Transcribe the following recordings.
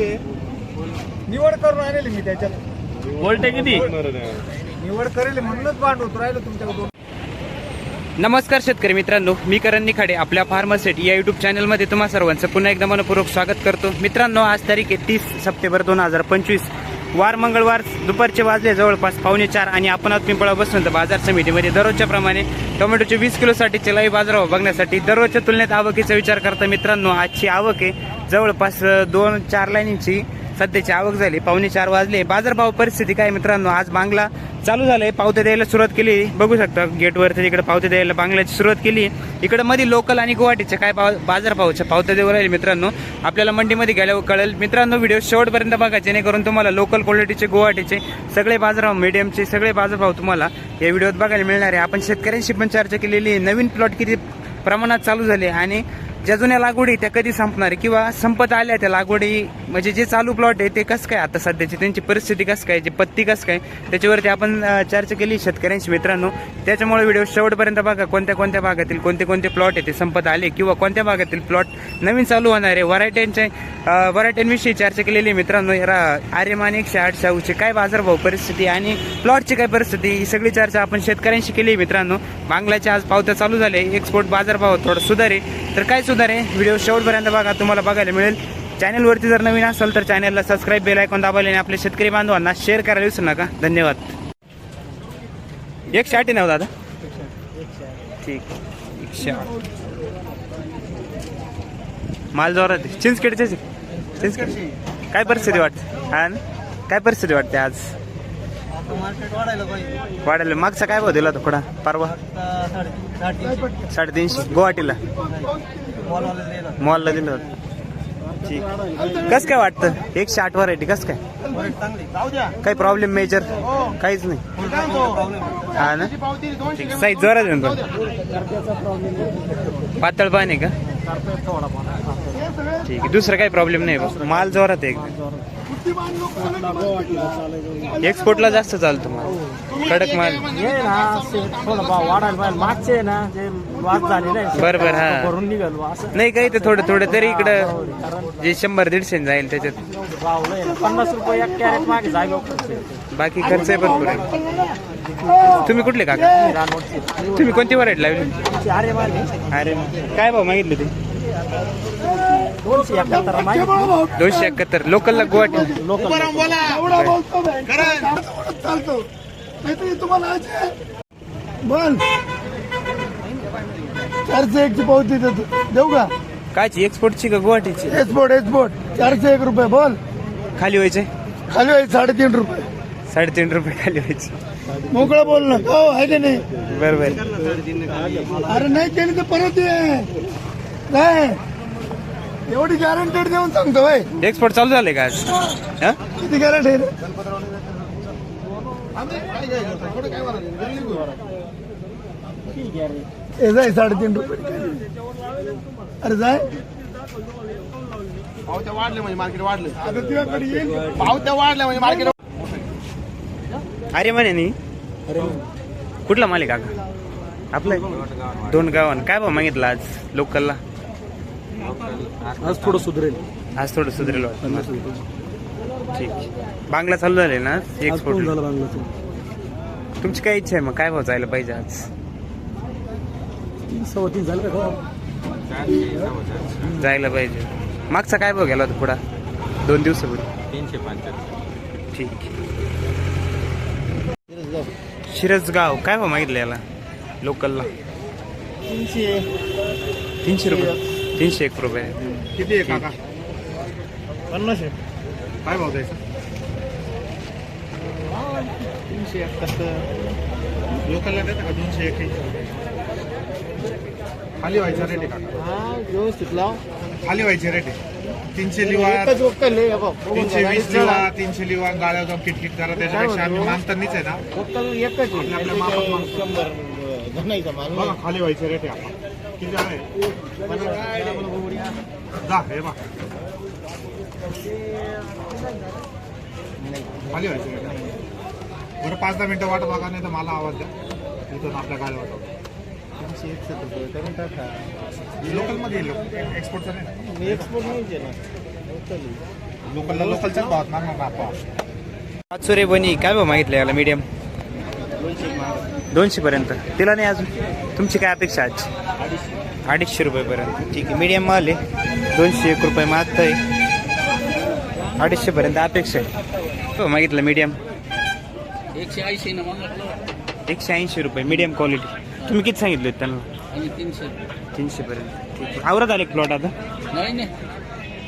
आहे निवड करून आणले मी त्याच्यात. वोल्टे किती निवड करेल म्हणूनच भांडवत राहिलो तुमच्याकडून नमस्कार शेतकरी मित्रांनो मी करण निखाडे आपल्या फार्मसेट या युट्यूब चॅनलमध्ये तुम्हा सर्वांचं पुन्हा एकदा मनपूर्वक स्वागत करतो. मित्रांनो आज तारीख आहे तीस सप्टेंबर दोन हजार पंचवीस. वार मंगळवार दुपारचे वाजले जवळपास पावणे चार आणि आपण आज पिंपळा बसून बाजार समितीमध्ये. दररोजच्या प्रमाणे टोमॅटोचे वीस किलोसाठीचे लाईव्ह बाजारभाव बघण्यासाठी दररोजच्या तुलनेत आवकीचा विचार करता मित्रांनो आजची आवक आहे जवळपास दोन चार लाईनींची सध्याची आवक झाली. पावणे चार वाजले. बाजारभाव परिस्थिती काय मित्रांनो? आज बांगला चालू झालंय पावते द्यायला सुरुवात केली. बघू शकता गेटवरती तिकडे पावते द्यायला बांगल्याची सुरुवात केली. इकडे मध्ये लोकल आणि गुवाहाटीच्या काय पाव बाजारभावच्या पावत्या देऊ राहिले मित्रांनो. आपल्याला मंडीमध्ये गेल्यावर कळेल. मित्रांनो व्हिडिओ शेवटपर्यंत बघा जेणेकरून तुम्हाला लोकल क्वालिटीचे गुवाहाटीचे सगळे बाजारभाव मीडियमचे सगळे बाजारभाव तुम्हाला या व्हिडिओत बघायला मिळणार आहे. आपण शेतकऱ्यांशी पण चर्चा केलेली आहे. नवीन प्लॉट किती प्रमाणात चालू झाले आणि ज्या जुन्या लागवडी त्या कधी संपणार आहे? किंवा संपत आल्या त्या लागवडी म्हणजे जे चालू प्लॉट आहे ते कसं काय आता सध्याची? त्यांची परिस्थिती कसं काय? जे पत्ती कसं काय? त्याच्यावरती आपण चर्चा केली शेतकऱ्यांशी मित्रांनो. त्याच्यामुळे व्हिडिओ शेवटपर्यंत बघा. कोणत्या कोणत्या भागातील कोणते कोणते प्लॉट आहे ते संपत आले किंवा कोणत्या भागातील प्लॉट नवीन चालू होणार आहे? व्हरायट्यांचे व्हरायट्यांविषयी चर्चा केलेली मित्रांनो. रा- आर्यमान एकशे आठ शाहूचे काय बाजारभाव परिस्थिती आणि प्लॉटची काय परिस्थिती ही सगळी चर्चा आपण शेतकऱ्यांशी केली मित्रांनो. बांगलाच्या आज पावत्या चालू झाले. एक्सपोर्ट बाजारभाव थोडा सुधारे तर काय सुधार आहे व्हिडिओ शेवटपर्यंत बघा तुम्हाला बघायला मिळेल. चॅनलवरती जर नवीन असेल तर चॅनलला सबस्क्राईब बेल ऐकून दाबायला आणि आपल्या शेतकरी बांधवांना शेअर करायला विसरू नका. धन्यवाद. एकशे आठ नाव दादा? ठीक. एकशे आठ माल जोरात आहे. चिंचखेड काय परिस्थिती वाटते? हा काय परिस्थिती वाटते आज? वाढायला वाढायला. मागचा काय भाव दिला होता थोडा? परवा? साडेतीनशे. गुवाहाटीला. मॉलला दिलं ठीक. कसं काय वाटतं? एकशे आठ व्हरायटी कसं काय? काही प्रॉब्लेम मेजर काहीच नाही. हा ना? साईज जोरात आहे ना पातळ पाणी आहे का? ठीक आहे. दुसरं काही प्रॉब्लेम नाही बस माल जोरात आहे एकदम. एक्सपोर्टला जास्त चालतो माल कडक माल. हे ना थोडं भाव वाढायला पाहिजे. मागचे ना जे वाद झाले नाही. बरं, बरं, हा. भरून निघाल असं. नाही काही तर थोडं थोडं तरी इकडं जे शंभर दीडशे जाईल त्याच्यात. भाव लय ना. पन्नास रुपये एक कॅरेट मागे जागे बाकी खर्च आहे भरपूर आहे. तुम्ही कुठले काका? तुम्ही कोणती व्हरायटी लावली? अरे मागे अरे काय भाव मागितले ते? दोनशे एकाहत्तर दोनशे एकाहत्तर. लोकलला गुवाहाटी. तुम्हाला बोल. चारशे एकची पावती देतो. देऊ का? कायची एक्सपोर्टची का गुवाहाटीची? एक्सपोर्ट एक्सपोर्ट चारशे एक रुपये. बोल. खाली व्हायचे? खाली व्हायचे साडेतीन रुपये. साडेतीन रुपये खाली व्हायचे. मोकळं बोल ना हो आहे का नाही? बरोबर अरे नाही केली तर परत ये. काय? एवढी गॅरंटेड देऊन सांगतो भाई एक्सपोर्ट चालू झाले का आज? हा? किती गॅरंटी हे जाय साडेतीन रुपये अरे जाय. पावत्या वाढले म्हणजे मार्केट वाढलं. आता तुझ्याकडे येईल. पावत्या वाढल्या म्हणजे मार्केट अरे म्हणे नी. कुठला मालिक काका आपलं दोन गावान. काय भाव मागितला आज? लोकलला आज थोडं सुधरेल. आज थोडं सुधारेल वाटतं. ठीक बांगला चालू झाले ना? एक्सपोर्ट तुमची काय इच्छा आहे मग? काय भाव जायला पाहिजे आज? सव्वा तीन झालं का जायला पाहिजे. मागचा काय भाव गेला होता पुढा? दोन दिवसापूर्वी. तीनशे ठीक शिरसगाव. काय भाव मागितलं याला? लोकलला? तीनशे. तीनशे रुपये. तीनशे एक रुपये. किती आहे काका? पन्नास आहे काय भाव द्यायचा? तीनशे एकाहत्तर लोकलला देता का दोनशे एक? खाली व्हायचा रेट आहे काका. हा व्यवस्थित लाव. खाली व्हायचे रेट आहे. तीनशे लिवा एकच वक्कल आहे, बघ. तीनशे वीस लिवा तीनशे लिवा गाड्या जाऊन किटकिट करा त्याच्यापेक्षा आम्ही मानतानीच आहे ना. वक्कल एकच आहे. आपल्या मापात माल. शंभर माल बघा खाली व्हायचे रेट आहे आपण किती जा हे खाली व्हायचे आहे. बरं पाच दहा मिनिटं वाट बघा नाही तर मला आवाज द्या. इथून आपल्या तीनशे रुपये करून टाका. लोकलमध्ये येईल एक्सपोर्टचं नाही. मी एक्सपोर्ट नाही केला वक्कल आहे. लोकलला लोकलच्याच भावात मागणार ना आपण पाचोरे बनी काय भाव मागितलं याला मीडियम दोनशे पर्यंत तिला नाही अजून. तुमची काय अपेक्षा आज अडीचशे रुपयेपर्यंत ठीक आहे मीडियम माल आहे दोनशे एक रुपये मागतंय अडीचशे पर्यंत अपेक्षा आहे हो मागितलं मीडियम एकशे ऐंशी ना मागितलं एकशे ऐंशी रुपये मीडियम क्वालिटी तुम्ही किती सांगितले होते त्यांना आणि तीनशे तीनशे पर्यंत ठीक आहे आवरत आले प्लॉट आता नाही नाही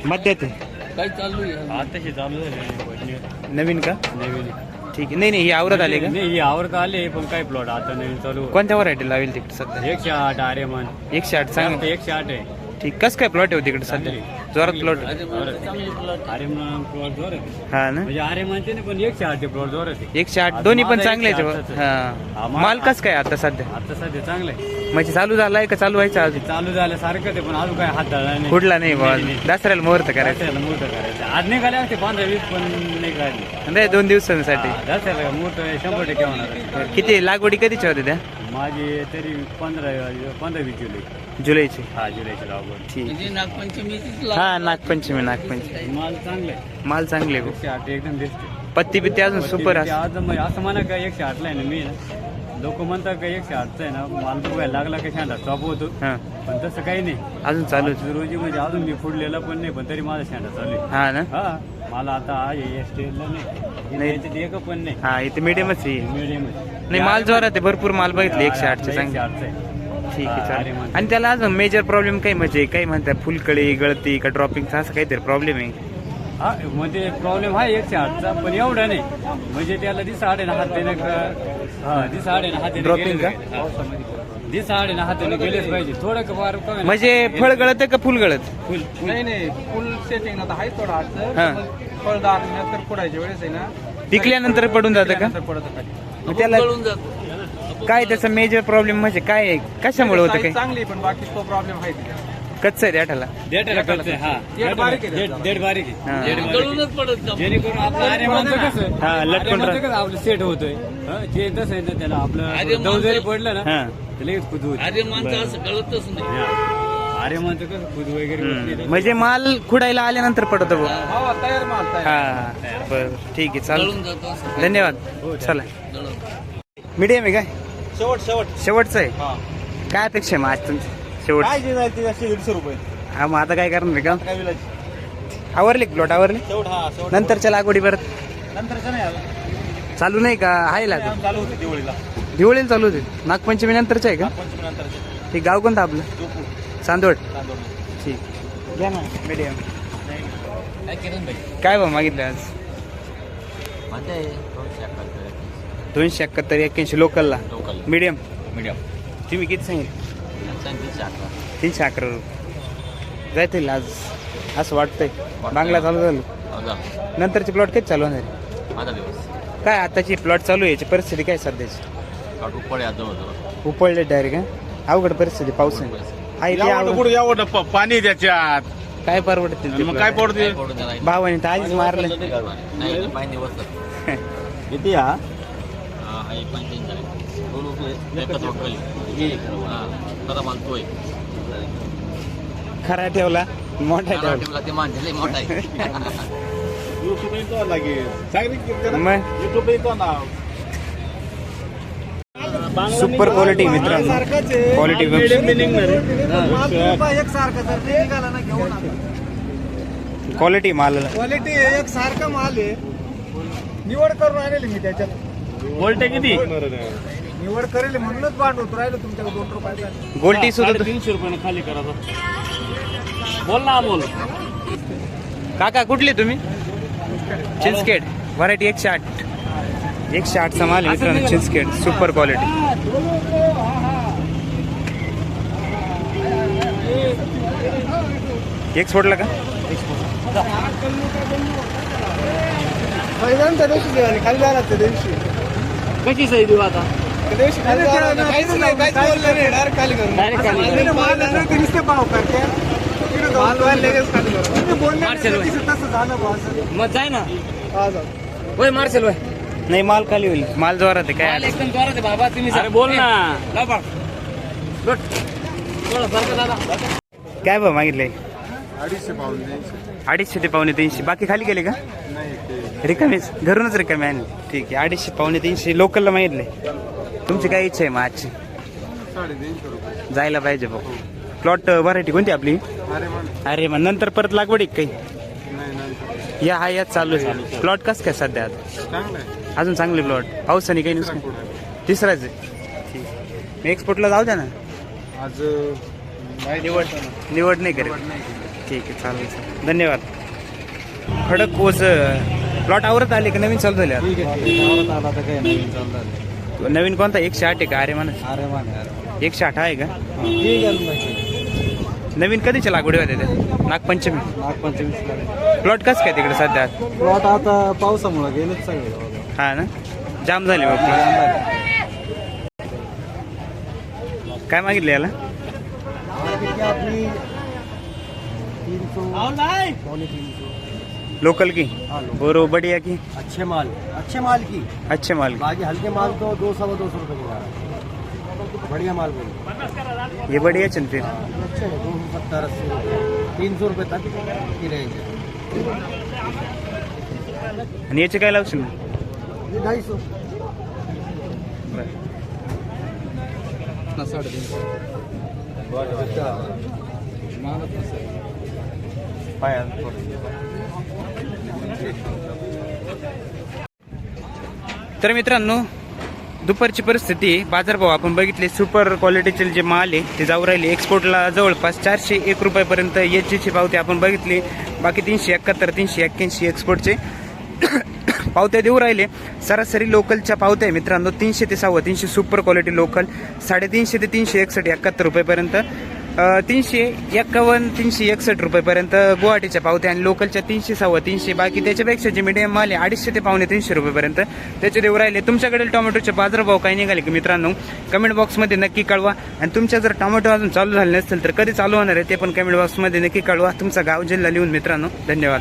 मध्यात आहे काय चालू आहे आताशी चालू झाले नवीन का नवीन ठीक आहे. नाही नाही ही आवरत आले का? नाही आवडता आले पण काय प्लॉट आता नवीन चालू. कोणत्या व्हरायटी लावेल तिकडे सध्या? एकशे आठ आर्यमान एकशे आठ सांग. एकशे आठ आहे. ठीक कसं काय प्लॉट आहे हो तिकडे सध्या? जोरात प्लॉट मला चांगली प्लॉट जोर आहे. हा ना? म्हणजे आर्यमानचे नाही पण एकशे आठ प्लॉट जोर आहे. एकशे आठ दोन्ही पण चांगले आहेत हा. हा, माल कस काय आता सध्या? आता सध्या चांगलं आहे. म्हणजे चालू झालाय का चालू व्हायचं अजून? चालू झालं सारखं ते पण अजून काय हात धरला नाही. कुठला नाही बॉल? दसऱ्याला मुहूर्त करायचं. दसऱ्याला मुहूर्त करायचं. आज नाही काढले असते पंधरा वीस पण नाही काढले नाही दोन दिवसांसाठी. दसऱ्याला मुहूर्त शंभर टक्के होणार आहे. किती लागवडी कधीच्या होत्या त्या? माझी तरी पंधरा पंधरा वीस जुलै. जुलैची. हा जुलैची लागवड. ठीक. म्हणजे हा नागपंचमी नागपंचमी. माल चांगले. आहे. माल चांगले. एकशे आठ एकदम बेस्ट पत्ती बित्ती अजून सुपर आज मग असं म्हणा का एकशे आठला आहे ना मी ना. लोक म्हणतात का एकशे आठचा आहे ना माल बघायला लागला का शांडा स्टॉप होतो. हा. पण तसं काही नाही. अजून चालू आज रोजी म्हणजे अजून मी फुडलेला पण नाही पण तरी माझा शांडा चालू आहे. हा ना? हा. मला आता आहे स्टेजला नाही. नाही. याच्यात एक पण नाही. हा इथे मीडियमच आहे. मिडियम नाही माल जोरात आहे भरपूर माल बघितले एकशे आठचे चांगले. आहे ठीक हा, आहे चालेल. आणि त्याला अजून मेजर प्रॉब्लेम काही म्हणजे काही म्हणतात फुलकळी गळती का ड्रॉपिंगचा असं काहीतरी प्रॉब्लेम आहे? हा म्हणजे प्रॉब्लेम आहे एकशे आठचा पण एवढा नाही. म्हणजे त्याला दिसा आडे ना हात देणं हा दिसा आडे ना हात देणं Dropping गेलेच का? पाहिजे. पावसामध्ये. दिसा आडे ना हात देणं गेलेच पाहिजे थोडं का. म्हणजे फळ गळत का फुल गळत फुल फुल नाही नाही फुल सेटिंग आता आहे थोडा हा. फळदार नंतर पुढायच्या वेळेस आहे ना पिकल्यानंतर पडून जातं का नंतर पडत मग त्याला गळून जातो काय त्याचा मेजर प्रॉब्लेम म्हणजे काय आहे? कशामुळे होतं काय चांगली आहे, पण बाकी तो प्रॉब्लेम आहे तिला. कच्च आहे देठाला हा. देठ बारीक देठ हा. जेणेकरून आपलं आर्यमानचं कसं? हा, लटकून. कसं? आपलं सेट होतोय. हा, जे तसं आहे ना त्याला आपलं दव जरी पडलं ना हा. तर लगेच होत अरे माणसं असं कळतच नाही. कसं वगैरे. हम्म. म्हणजे माल खुडायला आल्यानंतर पडतो हो. तयार माल तयार. हा. बर ठीक आहे जातो असं. धन्यवाद. चला. गळून. मीडियम आहे काय? शेवट शेवट. शेवटचं आहे? काय अपेक्षा आहे मग आज तुमची? शेवट. काय जे जाईल ते एकशे दीडशे रुपये. हा मग आता काय करणार का? काय विलाज? आवरले प्लॉट आवरले? शेवट हा शेवट. नंतरच्या लागवडी परत? नंतरचं नाही अजून. चालू नाही का? आहे लागवड. काम चालू होते दिवाळीला. दिवाळीला चालू होते? नागपंचमी नंतरचं आहे का? पंचमी नंतरचे हे गाव कोणतं आपलं? जोपूर चांदोड तांदूळ ठीक. घ्या ना. मीडियम. काय किरण भाई काय भाव मागितलं आज? दोनशे अकरा दोनशे एकाहत्तर एक्क्याऐंशी लोकलला लोकल मीडियम मीडियम तुम्ही किती सांगितलं? तीनशे अकरा रुपये जायतील आज. असं वाटतंय. बांगला चालू झालं. नंतरचे प्लॉट कधी चालू होणार? काय आताची प्लॉट चालू आहे? याची परिस्थिती काय सध्याची? उपळले डायरेक्ट अवघड परिस्थिती पाऊस पाणी त्याच्यात. काय परवडतील ते मग काय? पडते भावाने तर आधीच मारलं. किती हा. खरा मानतोय? खरा ठेवला. मोठा ठेवला. ते लय मोठा आहे. मग? सुपर क्वालिटी मित्रांनो. क्वालिटी एक सारखा जर ते निघाला ना घेऊन आता. क्वालिटी माल क्वालिटी एक सारखा माल आहे. निवड करून आणली मी त्याच्यात. बोलते किती? निवड करेल म्हणूनच भांड होत राहिलो तुमच्याकडे दोन रुपयाचा गोल्टी सुद्धा तीनशे रुपयाने खाली करा बोल ना अमोल. काका कुठले तुम्ही? चिंचखेड. व्हरायटी एकशे आठ. एकशे आठचा माल आहे मित्रांनो चिंचखेड. सुपर क्वालिटी एक सोडला का? पहिल्यांदा दिवशी खाली जायला त्या दिवशी. कशी सही देऊ आता खाली करून माल लगेच मार्शल तसं झालं मग जाय ना होय. मार्शल होय नाही माल खाली होईल माल जोरात आहे काय एकदम जोरात आहे बाबा तुम्ही बोल ना काय भाव मागितले अडीचशे पाऊन अडीचशे ते पावणे तीनशे बाकी खाली गेले का रिकामीच घरूनच रिकामी आणले ठीक आहे अडीचशे पावणे तीनशे लोकलला मागितले तुमची काय इच्छा आहे मग आजची? जायला पाहिजे भाऊ प्लॉट व्हरायटी कोणती आपली? अरे मग नंतर परत लागवड आहे का काही? या हा याच चालू आहे. प्लॉट कसं काय सध्या आता? अजून चांगले प्लॉट पावसाने काही नुकसान तिसराच आहे. एक्सपोर्टला जाऊ द्या ना. आज निवड निवड नाही करेल. ठीक आहे चालेल चालेल. धन्यवाद. खडक ओझ प्लॉट आवरत आले का? नवीन चालू झाले आता? ठीक आहे आला तर काही नवीन चाललं नवीन कोणता? एकशे आठ आहे का? अरे म्हणा अरे एकशे आठ आहे का? ठीक आहे नवीन कधीच्या लागवडी होते नागपंचमी. नागपंचमीस प्लॉट कसं काय तिकडे सध्या? प्लॉट आता पावसामुळे गेलेच सगळे. हा ना? जाम झाले बघ काय मागितलं याला? आपली तीन सौ पौने तीन सौ लोकल की? बोरो बढ़िया की? अच्छे माल। अच्छे माल की? अच्छे माल की। बाकी हल्के माल तो दो सौ दो सौ रुपये बढ़िया माल बोलो ये बढ़िया चल फिर। अच्छे दो सौ सत्तर अस्सी रुपये तीन सौ रुपये तक की रेंज है। आणि याचे काय लावशील ढाई सौ। साढ़े तीन तर मित्रांनो दुपारची परिस्थिती बाजारभाव आपण बघितले सुपर क्वालिटीचे जे माल आहे ते जाऊ राहिले. एक्सपोर्टला जवळपास चारशे एक रुपयापर्यंत एच पावती आपण बघितली. बाकी तीनशे एकाहत्तर तीनशे एक्क्याऐंशी एक्सपोर्टचे पावत्या देऊ राहिले. सरासरी लोकलच्या पावत्या मित्रांनो तीनशे ते सव्वा तीनशे सुपर क्वालिटी लोकल साडेतीनशे ते तीनशे एकसष्ट एकाहत्तर रुपयेपर्यंत. तीनशे एक्कावन्न तीनशे एकसष्ट रुपयेपर्यंत गुवाहाटीच्या पावत्या आणि लोकलच्या तीनशे सव्वा तीनशे बाकी त्याच्यापेक्षा जे मीडियम माल आहे अडीचशे ते पावणे तीनशे रुपयेपर्यंत त्याचे देऊ राहिले. तुमच्याकडील टोमॅटोचे बाजारभाव काही निघाले की मित्रांनो? कमेंट बॉक्समध्ये नक्की कळवा. आणि तुमच्या जर टोमॅटो अजून चालू झाले नसतील तर कधी चालू होणार आहे ते पण कमेंट बॉक्समध्ये नक्की कळवा. तुमचा गाव जिल्हा लिहून मित्रांनो धन्यवाद.